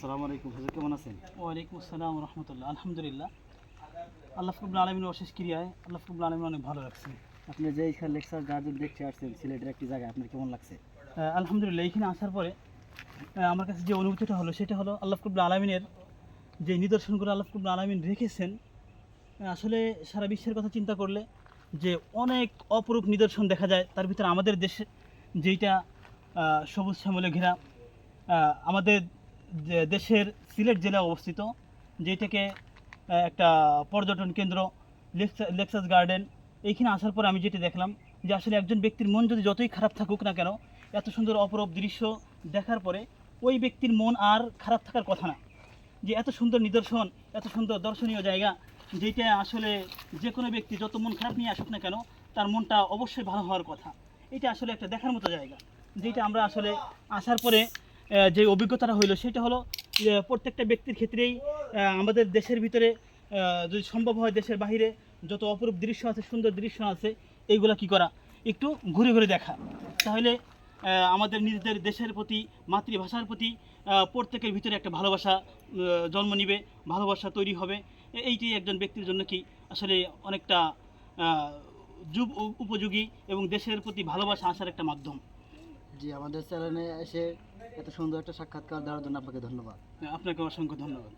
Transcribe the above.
আসসালামু আলাইকুম হুজুর কেমন আছেন? ওয়ালাইকুম আসসালাম রহমতুল্লাহ আলহামদুলিল্লাহ। আল্লাহ ফকরুল আলমিনের অশেষ ক্রিয়ায় আল্লাহ ফকরুল আলমিন অনেক ভালো লাগছে আপনি যে এইখানে লেকচার গার্ডেন দেখতে আসছেন সিলেটের একটি জায়গায় আপনার কেমন লাগছে? আলহামদুলিল্লাহ এইখানে আসার পরে আমার কাছে যে অনুভূতিটা হলো সেটা হলো আল্লাহ ফকরুল আলমিনের যে নিদর্শনগুলো আল্লাহ ফকরুল আলমিন রেখেছেন আসলে সারা বিশ্বের কথা চিন্তা করলে যে অনেক অপরূপ নিদর্শন দেখা যায়। তার ভিতরে আমাদের দেশে যেইটা সবুজ শ্যামলে ঘেরা আমাদের দেশের সিলেট জেলায় অবস্থিত যেটাকে একটা পর্যটন কেন্দ্র লেকচার্স গার্ডেন, এইখানে আসার পর আমি যেটা দেখলাম যে আসলে একজন ব্যক্তির মন যদি যতই খারাপ থাকুক না কেন, এত সুন্দর অপরূপ দৃশ্য দেখার পরে ওই ব্যক্তির মন আর খারাপ থাকার কথা না। যে এত সুন্দর নিদর্শন, এত সুন্দর দর্শনীয় জায়গা যেটা আসলে যে কোনো ব্যক্তি যত মন খারাপ নিয়ে আসুক না কেন, তার মনটা অবশ্যই ভালো হওয়ার কথা। এটা আসলে একটা দেখার মতো জায়গা যেটা আমরা আসলে আসার পরে যে অভিজ্ঞতাটা হইল, সেটা হলো প্রত্যেকটা ব্যক্তির ক্ষেত্রেই আমাদের দেশের ভিতরে যদি সম্ভব হয় দেশের বাইরে যত অপরূপ দৃশ্য আছে, সুন্দর দৃশ্য আছে, এইগুলা কি করা? একটু ঘুরে ঘুরে দেখা। তাহলে আমাদের নিজেদের দেশের প্রতি, মাতৃভাষার প্রতি প্রত্যেকের ভিতরে একটা ভালোবাসা জন্ম নিবে, ভালোবাসা তৈরি হবে। এ- এইটি একজন ব্যক্তির জন্য কি আসলে অনেকটা উ- উপযোগী এবং দেশের প্রতি ভালোবাসা আসার একটা মাধ্যম। জি, আমাদের চ্যানেলে এসে এত সুন্দর একটা সাক্ষাৎকার দেওয়ার জন্য আপনাকে ধন্যবাদ। আপনাকে অসংখ্য ধন্যবাদ।